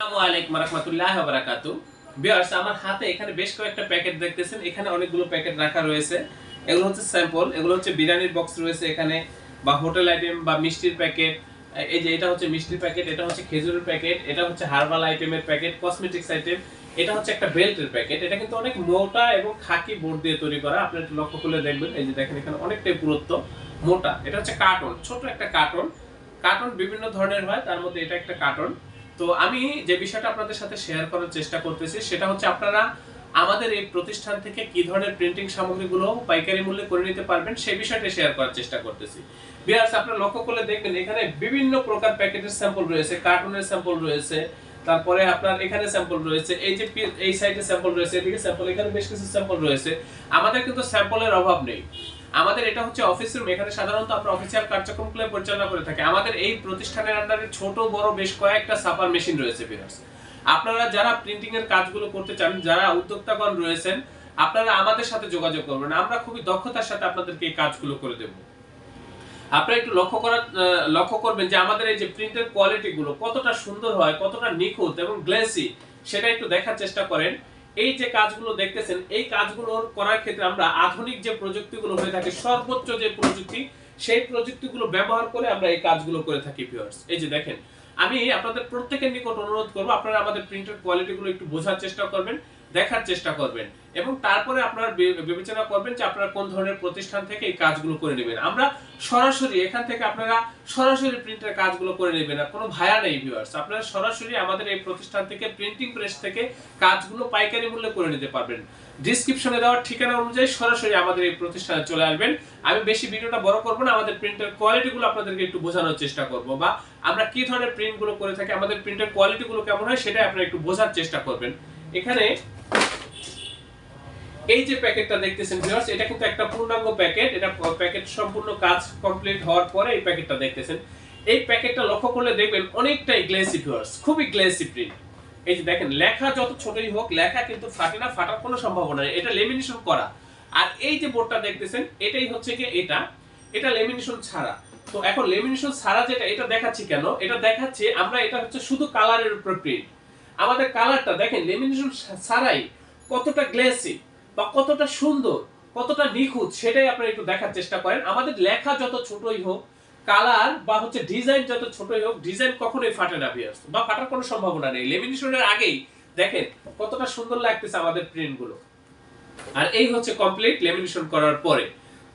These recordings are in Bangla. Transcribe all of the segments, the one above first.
আসসালামু আলাইকুম আমার হাতে এখানে বেশ কয়েকটা প্যাকেট দেখতেছেন। এখানে অনেকগুলো প্যাকেট রাখা রয়েছে। এগুলো হচ্ছে স্যাম্পল এগুলো হচ্ছে বিরিয়ানির বক্স রয়েছে এখানে, বা হোটেল আইটেম বা মিষ্টির প্যাকেট। এই যে এটা হচ্ছে মিষ্টির প্যাকেট, এটা হচ্ছে খেজুরের প্যাকেট, এটা হচ্ছে হার্বাল আইটেমের প্যাকেট কসমেটিক্স আইটেম এটা হচ্ছে একটা বেল্টের প্যাকেট। এটা কিন্তু অনেক মোটা এবং খাকি বোর্ড দিয়ে তৈরি করা। আপনি লক্ষ্য করলে দেখবেন, এই যে দেখেন, এখানে অনেকটাই পুরুত্ব, মোটা। এটা হচ্ছে কার্টন ছোট একটা কার্টন কার্টন বিভিন্ন ধরনের হয়, তার মধ্যে এটা একটা কার্টন তো আমি যে বিষয়টা আপনাদের সাথে শেয়ার করার চেষ্টা করতেছি, সেটা হচ্ছে আপনারা আমাদের এই প্রতিষ্ঠান থেকে কি ধরনের প্রিন্টিং সামগ্রীগুলো পাইকারি মূল্যে করে নিতে পারবেন, সেই বিষয়টা শেয়ার করার চেষ্টা করতেছি। বিয়ার্স আপনারা লক্ষ্য করলে দেখবেন এখানে বিভিন্ন প্রকার প্যাকেটের স্যাম্পল রয়েছে কার্টুনের স্যাম্পল রয়েছে, তারপরে আপনার এখানে স্যাম্পল রয়েছে, এই যে এই সাইডে স্যাম্পল রয়েছে, এদিকে স্যাম্পল এখানে বেশ কিছু স্যাম্পল রয়েছে। আমাদের কিন্তু স্যাম্পলের অভাব নেই। আমাদের এটা হচ্ছে অফিস রুম এখানে সাধারণত আমরা অফিসিয়াল কার্যক্রমগুলো পরিচালনা করে থাকি। আমাদের এই প্রতিষ্ঠানের আন্ডারে ছোট, বড় বেশ কয়েকটা সাপার মেশিন রয়েছে বিয়ার্স আপনারা যারা প্রিন্টিং এর কাজগুলো করতে চান, যারা উদ্যোক্তাগণ রয়েছেন, আপনারা আমাদের সাথে যোগাযোগ করবেন। আমরা খুবই দক্ষতার সাথে আপনাদেরকে এই কাজগুলো করে দেবো। আপনারা একটু লক্ষ্য করার লক্ষ্য করবেন যে আমাদের এই যে প্রিন্টের কোয়ালিটি গুলো কতটা সুন্দর হয়, কতটা নিখুঁত এবং গ্লেসি সেটা একটু দেখার চেষ্টা করেন। এই যে কাজগুলো দেখতেছেন, এই কাজগুলো করার ক্ষেত্রে আমরা আধুনিক যে প্রযুক্তিগুলো হয়ে থাকে, সর্বোচ্চ যে প্রযুক্তি, সেই প্রযুক্তিগুলো ব্যবহার করে আমরা এই কাজগুলো করে থাকি ভিউয়ার্স এই যে দেখেন, আমি আপনাদের প্রত্যেকের নিকট অনুরোধ করব, আপনারা আমাদের প্রিন্টের কোয়ালিটিগুলো একটু বোঝার চেষ্টা করবেন। দেখার চেষ্টা করবেন। এবং তারপরে আপনার বিবেচনা করবেন যে আপনারা কোন ধরনের প্রতিষ্ঠান থেকে এই কাজগুলো করে নেবেন। আমরা সরাসরি এখান থেকে আপনারা সরাসরি প্রিন্টের কাজগুলো করে নেবেন না কোনো ভায়া নেই ভিউয়ার্স আপনারা সরাসরি আমাদের এই প্রতিষ্ঠান থেকে প্রিন্টিং প্রেস থেকে কাজগুলো পাইকারি মূল্যে করে নিতে পারবেন। ডিসক্রিপশনে দেওয়ার ঠিকানা অনুযায়ী সরাসরি আমাদের এই প্রতিষ্ঠানে চলে আসবেন। আমি বেশি ভিডিওটা বড় করব না, আমাদের প্রিন্টের কোয়ালিটিগুলো আপনাদেরকে একটু বোঝানোর চেষ্টা করব বা আমরা কি ধরনের প্রিন্টগুলো করে থাকি, আমাদের প্রিন্টের কোয়ালিটিগুলো কেমন হয় সেটা আপনারা একটু বোঝার চেষ্টা করবেন। এখানে এই যে প্যাকেটটা দেখতেছেন ভিউয়ার্স এটা কিন্তু একটা পূর্ণাঙ্গ প্যাকেট, এটা প্যাকেট সম্পূর্ণ কাজ কমপ্লিট হওয়ার পরে এই প্যাকেটটা দেখতেছেন। এই প্যাকেটটা লক্ষ্য করলে দেখবেন অনেকটাই গ্লেসি ভিউয়ার্স খুবই গ্লেসি প্রিন্ট এই যে দেখেন, লেখা যত ছোটই হোক, লেখা কিন্তু ফাটে না, ফাটার কোনো সম্ভাবনা নেই, এটা লেমিনেশন করা। আর এই যে বোর্ডটা দেখতেছেন, এটাই হচ্ছে কি এটা এটা লেমিনেশন ছাড়া। তো এখন লেমিনেশন ছাড়া যেটা, এটা দেখাচ্ছি কেন? এটা দেখাচ্ছি আমরা, এটা হচ্ছে শুধু কালারের উপর প্রিন্ট আমাদের কালারটা দেখেন লেমিনেশন ছাড়াই কতটা গ্লেসি বা কতটা সুন্দর, কতটা নিখুঁত, সেটাই আপনারা একটু দেখার চেষ্টা করেন। আমাদের লেখা যত ছোটই হোক, কালার বা হচ্ছে ডিজাইন যত ছোটই হোক ডিজাইন কখনোই ফাটে না ভিউয়ার্স বা ফাটার কোনো সম্ভাবনা নেই। লেমিনেশনের আগেই দেখেন কতটা সুন্দর লাগতেছে আমাদের প্রিন্টগুলো আর এই হচ্ছে কমপ্লিট লেমিনেশন করার পরে।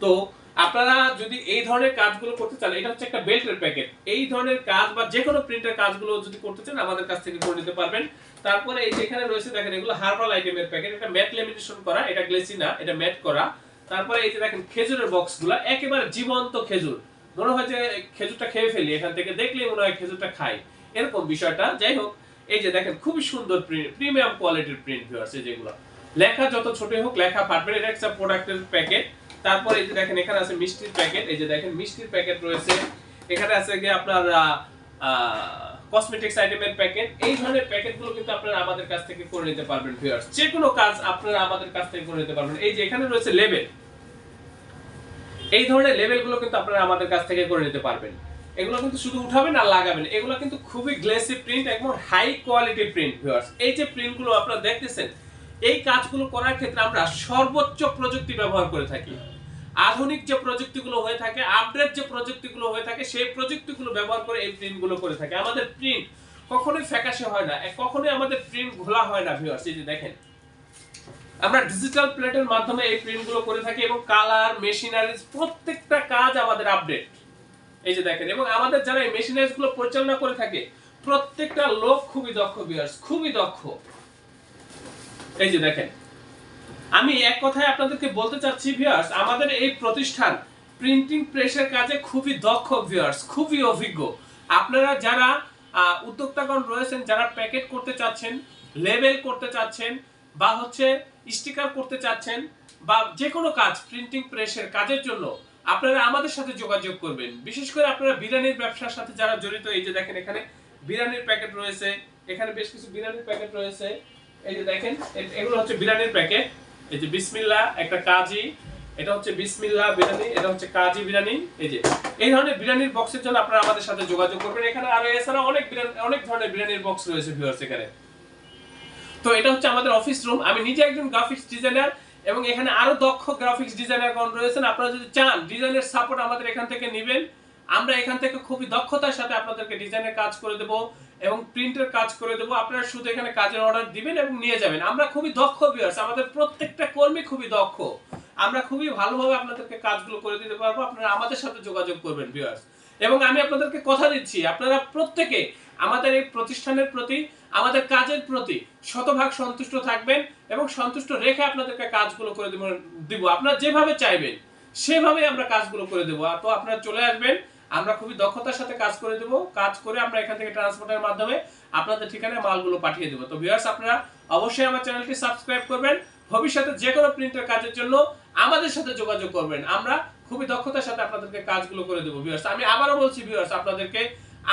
তো আপনারা যদি এই ধরনের কাজগুলো করতে চান, এটা হচ্ছে একটা বেল্টের প্যাকেট এই ধরনের কাজ বা যে কোনো প্রিন্টের কাজগুলো যদি করতে চান, আমাদের কাছ থেকে করে নিতে পারবেন। তারপরে এই যেখানে রয়েছে, দেখেন, এগুলো হার্বাল আইটেমের প্যাকেট এটা ম্যাট লেমিনেশন করা, এটা গ্লেসি না, এটা ম্যাট করা। তারপরে এই যে দেখেন, খেজুরের বক্সগুলো একেবারে জীবন্ত খেজুর। মনে হয় যে খেজুরটা খেয়ে ফেলি, এখান থেকে দেখলেই মনে হয় খেজুরটা খাই। এরকম বিষয়টা। যাই হোক, এই যে দেখেন, খুবই সুন্দর প্রিন্ট প্রিমিয়াম কোয়ালিটির প্রিন্ট ভিউয়ার্স এই যেগুলো। লেখা যত ছোটই হোক, লেখা ফাটবে না। এটা একটা প্রোডাক্টের প্যাকেট তারপর এই যে দেখেন, এখানে আছে মিষ্টির প্যাকেট। এই যে দেখেন, মিষ্টির প্যাকেট রয়েছে। এখানে আছে গিয়ে আপনার কসমেটিক্স আইটেমের প্যাকেট। এই ধরনের প্যাকেটগুলো কিন্তু আপনারা আমাদের কাছ থেকে করে নিতে পারবেন ভিউয়ার্স যে কোনো কাজ আপনারা আমাদের কাছ থেকে করে নিতে পারবেন। এই যে এখানে রয়েছে লেবেল এই ধরনের লেভেলগুলো কিন্তু আপনারা আমাদের কাছ থেকে করে নিতে পারবেন। এগুলো কিন্তু শুধু উঠাবেন আর লাগাবেন। এগুলো কিন্তু খুবই গ্লেসি প্রিন্ট একদম হাই কোয়ালিটি প্রিন্ট ভিউয়ার্স এই যে প্রিন্টগুলো আপনারা দেখতেছেন, এই কাজগুলো করার ক্ষেত্রে আমরা সর্বোচ্চ প্রযুক্তি ব্যবহার করে থাকি। আধুনিক যে প্রযুক্তিগুলো হয়ে থাকে আপডেট যে প্রযুক্তিগুলো হয়ে থাকে, সেই প্রযুক্তিগুলো ব্যবহার করে এই প্রিন্টগুলো করে থাকে। আমাদের প্রিন্ট কখনোই ফ্যাকাশে হয় না কখনোই আমাদের প্রিন্ট ঘোলা হয় না ভিউয়ার্স এই যে দেখেন। আমরা ডিজিটাল প্লেটের মাধ্যমে এই প্রিন্টগুলো করে থাকি এবং কালার মেশিনারিজ প্রত্যেকটা কাজ আমাদের আপডেট এই যে দেখেন, এবং আমাদের যারা এই মেশিনারিজগুলো পরিচালনা করে থাকে, প্রত্যেকটা লোক খুবই দক্ষ ভিউয়ার্স খুবই দক্ষ। এই যে দেখেন আমি এক কথায় আপনাদেরকে বলতে চাচ্ছি ভিউয়ার্স আমাদের এই প্রতিষ্ঠান প্রিন্টিং প্রেসের কাজে খুবই দক্ষ ভিউয়ার্স খুবই অভিজ্ঞ। আপনারা যারা উদ্যোক্তাগণ রয়েছেন, যারা প্যাকেট করতে চাচ্ছেন লেবেল করতে চাচ্ছেন, বা হচ্ছে স্টিকার করতে চাচ্ছেন, বা যে কোনো কাজ প্রিন্টিং প্রেসের কাজের জন্য, আপনারা আমাদের সাথে যোগাযোগ করবেন। বিশেষ করে আপনারা বিরিয়ানির ব্যবসার সাথে যারা জড়িত, এই যে দেখেন এখানে বিরিয়ানির প্যাকেট রয়েছে, এখানে বেশ কিছু বিরিয়ানির প্যাকেট রয়েছে। এই যে দেখেন এগুলো হচ্ছে বিরিয়ানির প্যাকেট এই যে বিসমিল্লাহ একটা কাজী, এটা হচ্ছে বিসমিল্লাহ বিরিয়ানি, এটা হচ্ছে কাজী বিরিয়ানি। এই যে, এই ধরনের বিরিয়ানির বক্সের জন্য আপনারা আমাদের সাথে যোগাযোগ করবেন এখানে। আরও এছাড়া অনেক অনেক ধরনের বিরিয়ানির বক্স রয়েছে ভিউয়ার্স এখানে। তো এটা হচ্ছে আমাদের অফিস রুম আমি নিজে একজন গ্রাফিক্স ডিজাইনার এবং এখানে আরও দক্ষ গ্রাফিক্স ডিজাইনার ডিজাইনারগণ রয়েছেন। আপনারা যদি চান ডিজাইনের সাপোর্ট আমাদের এখান থেকে নেবেন। আমরা এখান থেকে খুবই দক্ষতার সাথে আপনাদেরকে ডিজাইনের কাজ করে দেব এবং প্রিন্টের কাজ করে দেব। আপনারা শুধু এখানে কাজের অর্ডার দিবেন এবং নিয়ে যাবেন। আমরা খুবই দক্ষ ভিউয়ার্স আমাদের প্রত্যেকটা কর্মী খুবই দক্ষ। আমরা খুবই ভালোভাবে আপনাদেরকে কাজগুলো করে দিতে পারব। আপনারা আমাদের সাথে যোগাযোগ করবেন ভিউয়ার্স এবং আমি আপনাদেরকে কথা দিচ্ছি, আপনারা প্রত্যেকে আমাদের এই প্রতিষ্ঠানের প্রতি, আমাদের কাজের প্রতি শতভাগ সন্তুষ্ট থাকবেন এবং সন্তুষ্ট রেখে আপনাদেরকে কাজগুলো করে দেব আপনারা যেভাবে চাইবেন সেভাবে আমরা কাজগুলো করে দেবো। তো আপনারা চলে আসবেন। আমরা খুবই দক্ষতার সাথে কাজ করে দেবো। কাজ করে আমরা এখান থেকে ট্রান্সপোর্টের মাধ্যমে আপনাদের ঠিকানায় মালগুলো পাঠিয়ে দেবো। তো ভিউয়ার্স আপনারা অবশ্যই আমার চ্যানেলটি সাবস্ক্রাইব করবেন। ভবিষ্যতে যে কোনো প্রিন্টের কাজের জন্য আমাদের সাথে যোগাযোগ করবেন। আমরা খুবই দক্ষতার সাথে আপনাদেরকে কাজগুলো করে দেবো ভিউয়ার্স আমি আবারও বলছি ভিউয়ার্স আপনাদেরকে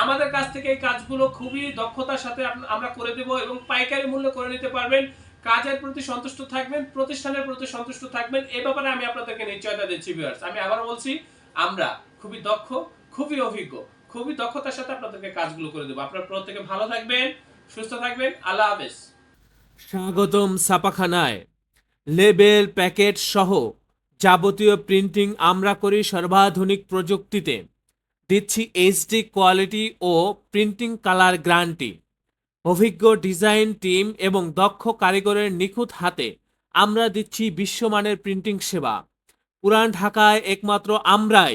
আমাদের কাছ থেকে এই কাজগুলো খুবই দক্ষতার সাথে আমরা করে দেব এবং পাইকারি মূল্য করে নিতে পারবেন। কাজের প্রতি সন্তুষ্ট থাকবেন, প্রতিষ্ঠানের প্রতি সন্তুষ্ট থাকবেন। এ ব্যাপারে আমি আপনাদেরকে নিশ্চয়তা দিচ্ছি ভিউয়ার্স আমি আবারও বলছি, আমরা খুবই দক্ষ খুবই অভিজ্ঞ, খুবই দক্ষতার সাথে আপনাদেরকে কাজগুলো করে দেবো। আপনারা প্রত্যেকে ভালো থাকবেন, সুস্থ থাকবেন, আল্লাহ হাফেজ। স্বাগতম ছাপাখানায়। লেবেল প্যাকেট সহ যাবতীয় প্রিন্টিং আমরা করি সর্বাধুনিক প্রযুক্তিতে। দিচ্ছি এইচডি কোয়ালিটি ও প্রিন্টিং কালার গ্রান্টি। অভিজ্ঞ ডিজাইন টিম এবং দক্ষ কারিগরের নিখুঁত হাতে আমরা দিচ্ছি বিশ্বমানের প্রিন্টিং সেবা। পুরান ঢাকায় একমাত্র আমরাই